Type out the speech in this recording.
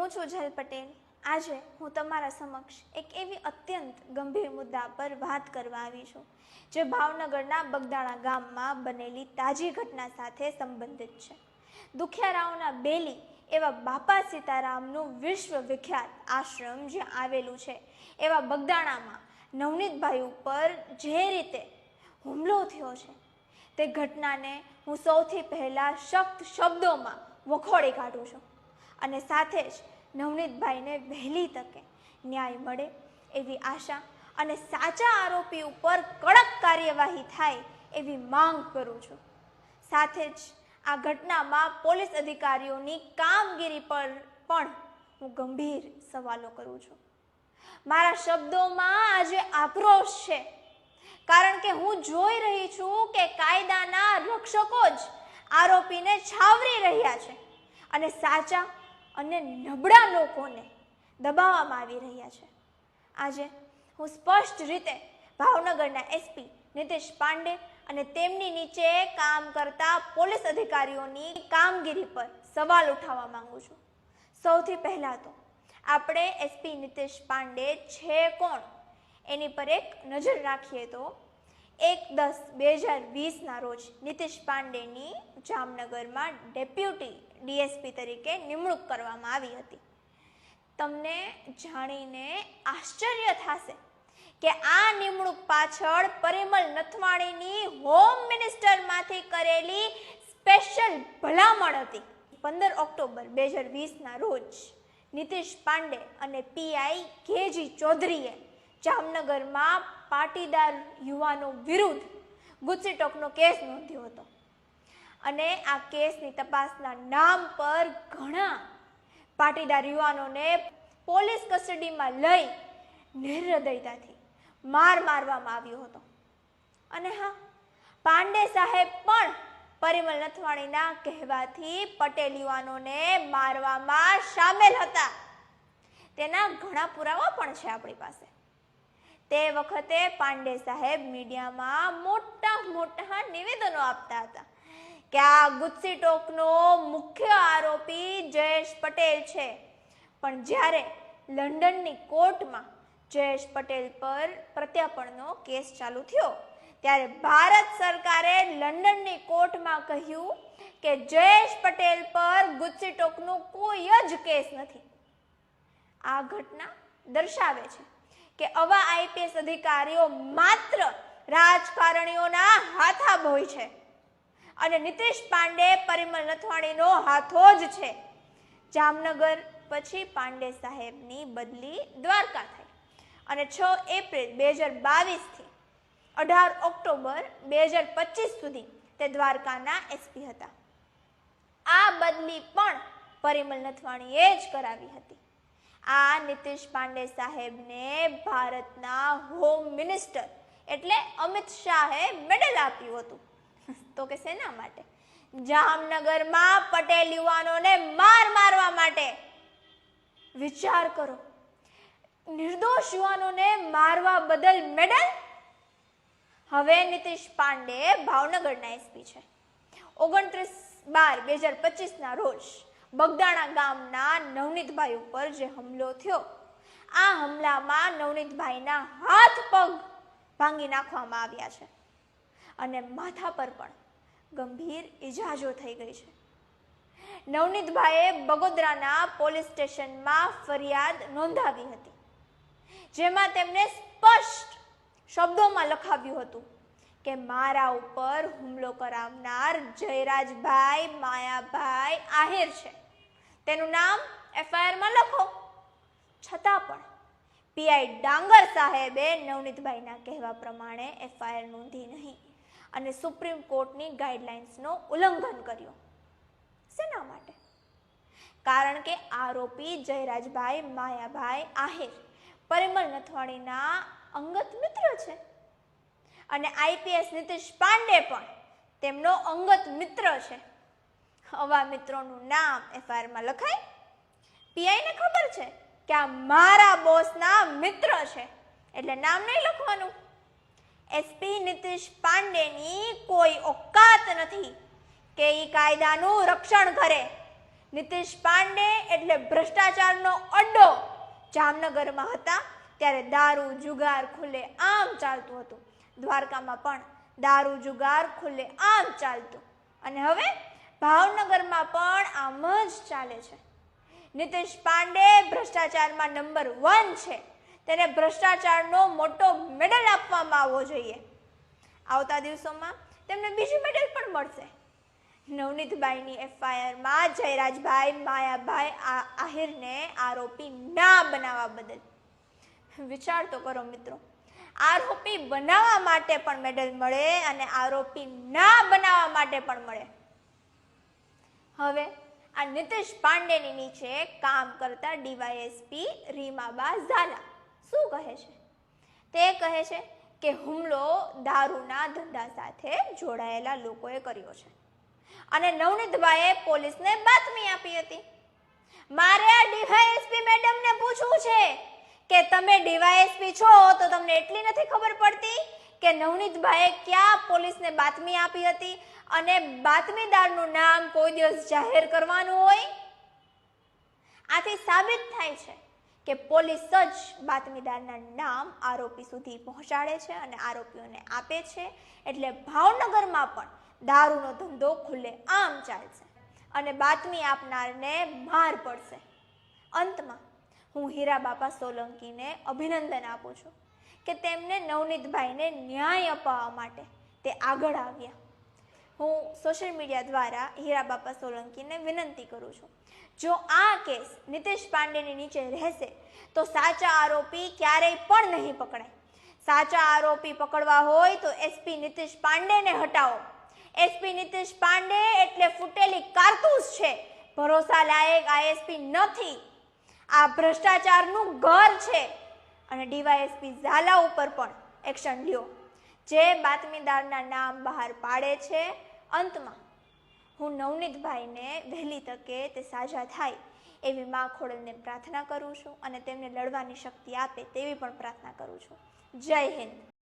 હું છું જલ પટેલ. આજે હું તમારા સમક્ષ એક એવી અત્યંત ગંભીર મુદ્દા પર વાત કરવા આવી છું, જે ભાવનગરના બગદાણા ગામમાં બનેલી તાજી ઘટના સાથે સંબંધિત છે. દુખિયારાઓના બેલી એવા બાપા સીતારામનું વિશ્વ વિખ્યાત આશ્રમ જ્યાં આવેલું છે, એવા બગદાણામાં નવનીતભાઈ ઉપર જે રીતે હુમલો થયો છે, તે ઘટનાને હું સૌથી પહેલાં શક્ત શબ્દોમાં વખોડી કાઢું છું. અને સાથે જ નવનીતભાઈને વહેલી તકે ન્યાય મળે એવી આશા અને સાચા આરોપી ઉપર કડક કાર્યવાહી થાય એવી માંગ કરું છું. સાથે જ આ ઘટનામાં પોલીસ અધિકારીઓની કામગીરી પર પણ હું ગંભીર સવાલો કરું છું. મારા શબ્દોમાં આજે આક્રોશ છે. કારણ કે હું જોઈ રહી છું કે કાયદાના રક્ષકો જ આરોપીને છાવરી રહ્યા છે અને સાચા અને નબળા લોકોને દબાવવામાં આવી રહ્યા છે. આજે હું સ્પષ્ટ રીતે ભાવનગરના એસપી નિતેશ પાંડે અને તેમની નીચે કામ કરતા પોલીસ અધિકારીઓની કામગીરી પર સવાલ ઉઠાવવા માંગુ છું. સૌથી પહેલાં તો આપણે એસપી નિતેશ પાંડે છે કોણ? એની પર એક નજર રાખીએ તો એક દસ બે હજાર વીસના રોજ નીતિશ પાંડેની જામનગરમાં ડેપ્યુટી ડીએસપી તરીકે નિમણૂક કરવામાં આવી હતી. તમને જાણીને આશ્ચર્ય થશે કે આ નિમણૂક પાછળ પરિમલ નથવાણીની હોમ મિનિસ્ટરમાંથી કરેલી સ્પેશિયલ ભલામણ હતી. પંદર ઓક્ટોબર બે હજાર વીસના રોજ નીતિશ પાંડે અને પીઆઈ કેજી ચૌધરીએ જામનગરમાં પાટીદાર યુવાનો વિરુદ્ધ ગુચ્છીટોકનો કેસ નોંધ્યો હતો. અને આ કેસની તપાસના નામ પર ઘણા પાટીદાર યુવાનોને પોલીસ કસ્ટડીમાં લઈ નિર્હૃદયતાથી માર મારવામાં આવ્યો હતો. અને હા, પાંડે સાહેબ પણ પરિમલ નથવાણીના કહેવાથી પટેલ યુવાનોને મારવામાં સામેલ હતા. તેના ઘણા પુરાવા પણ છે આપણી પાસે. તે વખતે પાંડે સાહેબ મીડિયામાં મોટા મોટા નિવેદનો આપતા હતા કે આ ગુસ્સી ટોકનો મુખ્ય આરોપી જયેશ પટેલ છે. પણ જ્યારે લંડનની કોર્ટમાં જયેશ પટેલ પર પ્રત્યાપણનો કેસ ચાલુ થયો, ત્યારે ભારત સરકારે લંડનની કોર્ટમાં કહ્યું કે જયેશ પટેલ પર ગુસ્સી ટોકનો કોઈ જ કેસ નથી. આ ઘટના દર્શાવે છે કે આવા આઈપીએસ અધિકારીઓ માત્ર રાજકારણીઓના હાથાભોય છે. અને નીતિશ પાંડે, પરિમલ નથવાણીનો હાથો જ છે. જામનગર પછી પાંડે સાહેબની બદલી દ્વારકા થઈ. અને છ એપ્રિલ બે હજાર બાવીસથી અઢાર ઓક્ટોબર બે હજાર પચીસ સુધી તે દ્વારકાના એસપી હતા. આ બદલી પણ પરિમલ નથવાણીએ જ કરાવી હતી. આ નીતિશ પાંડે સાહેબને ભારતના હોમ મિનિસ્ટર એટલે અમિત શાહે મેડલ આપ્યું હતું. તો કે શેના માટે? જામનગરમાં પટેલ યુવાનોને માર મારવા માટે વિચાર કરો. નિર્દોષ યુવાનોને મારવા બદલ મેડલ? હવે નીતિશ પાંડે ભાવનગરના એસપી છે. ઓગણત્રીસ બાર, બે હજાર પચીસના રોજ બગદાણા ગામના નવનીતભાઈ ઉપર જે હુમલો થયો, આ હુમલામાં નવનીતભાઈના હાથ પગ ભાંગી નાખવામાં આવ્યા છે અને માથા પર પણ ગંભીર ઈજાજો થઈ ગઈ છે. નવનીતભાઈએ બગોદરાના પોલીસ સ્ટેશનમાં ફરિયાદ નોંધાવી હતી, જેમાં તેમને સ્પષ્ટ શબ્દોમાં લખાવ્યું હતું કે મારા ઉપર હુમલો કરાવનાર જયરાજભાઈ માયાભાઈ આહિર છે. તેનું નામ એફઆઈઆરમાં લખો. છતાં પણ પીઆઈ ડાંગર સાહેબે નવનીતભાઈના કહેવા પ્રમાણે એફઆઈઆર નોંધી નહીં અને સુપ્રીમ કોર્ટની ગાઈડલાઇન્સનો ઉલ્લંઘન કર્યો. શેના માટે? કારણ કે આરોપી જયરાજભાઈ માયાભાઈ આહિર, પરિમલ નથવાણીના અંગત મિત્ર છે. અને આઈપીએસ નીતિશ પાંડે પણ તેમનો અંગત મિત્ર છે. આવા મિત્રોનું નામ એફઆઈઆરમાં લખાય. પીઆઈને ખબર છે કે આ મારા બોસના મિત્ર છે. એટલે નામ નહીં લખવાનું. એસપી નીતિશ પાંડેની કોઈ ઓકાત નથી કે એ કાયદાનું રક્ષણ કરે. નીતિશ પાંડે એટલે ભ્રષ્ટાચારનો અડ્ડો જામનગરમાં હતા, ત્યારે દારૂ, જુગાર, ખુલ્લે આમ ચાલતું હતું. દ્વારકામાં પણ દારૂ જુગાર ખુલ્લે આમ ચાલતું. અને હવે ભાવનગરમાં પણ આમ જ ચાલે છે. નીતિશ પાંડે ભ્રષ્ટાચારમાં નંબર વન છે. તેને ભ્રષ્ટાચારનો મોટો મેડલ આપવામાં આવવો જોઈએ. આવતા દિવસોમાં તેમને બીજી મેડલ પણ મળશે. નવનીતભાઈની એફઆઈઆરમાં જયરાજભાઈ માયાભાઈ આહિરને આરોપી ના બનાવવા બદલ. વિચાર તો કરો મિત્રો. આરોપી બનાવવા માટે પણ મેડલ મળે અને આરોપી ના બનાવવા માટે પણ મળે. હવે આ નીતિશ પાંડેની નીચે કામ કરતા ડીવાયએસપી રીમાબા ઝાલા. શું કહે છે? તે કહે છે કે હુમલો દારૂના ધંધા સાથે જોડાયેલા લોકોએ કર્યો છે. અને નવનીતભાઈએ પોલીસને બાતમી આપી હતી. મારે આ ડીવાયએસપી મેડમને પૂછવું છે. કે તમે ડીવાયએસપી છો, તો તમને એટલી નથી ખબર પડતી કે નવનીતભાઈએ ક્યાં પોલીસને બાતમી આપી હતી અને બાતમીદારનું નામ કોઈ દિવસ જાહેર કરવાનું હોય? આથી સાબિત થાય છે કે પોલીસ જ બાતમીદારના નામ આરોપી સુધી પહોંચાડે છે અને આરોપીઓને આપે છે. એટલે ભાવનગરમાં પણ દારૂનો ધંધો ખુલ્લે આમ ચાલશે અને બાતમી આપનારને માર પડશે. અંતમાં હું હીરા બાપા સોલંકીને અભિનંદન આપું છું કે તેમને નવનીતભાઈને ન્યાય અપાવવા માટે તે આગળ આવ્યા. હું સોશિયલ મીડિયા દ્વારા હીરા બાપા સોલંકીને વિનંતી કરું છું, જો આ કેસ નીતિશ પાંડેની નીચે રહેશે, તો સાચા આરોપી ક્યારેય પણ નહીં પકડાય. સાચા આરોપી પકડવા હોય તો એસપી નીતિશ પાંડેને હટાવો. એસપી નીતિશ પાંડે એટલે ફૂટેલી કારતૂસ છે. ભરોસા લાયક આઈએસપી નથી. આ ભ્રષ્ટાચારનું ઘર છે. અને ડીવાયએસપી ઝાલા ઉપર પણ એક્શન લ્યો. જે બાતમીદારના નામ બહાર પાડે છે, અંતમાં હું નવનીતભાઈને વહેલી તકે તે સાજા થાય એવી મા ખોડલને પ્રાર્થના કરું છું અને તેમને લડવાની શક્તિ આપે તેવી પણ પ્રાર્થના કરું છું. જય હિન્દ.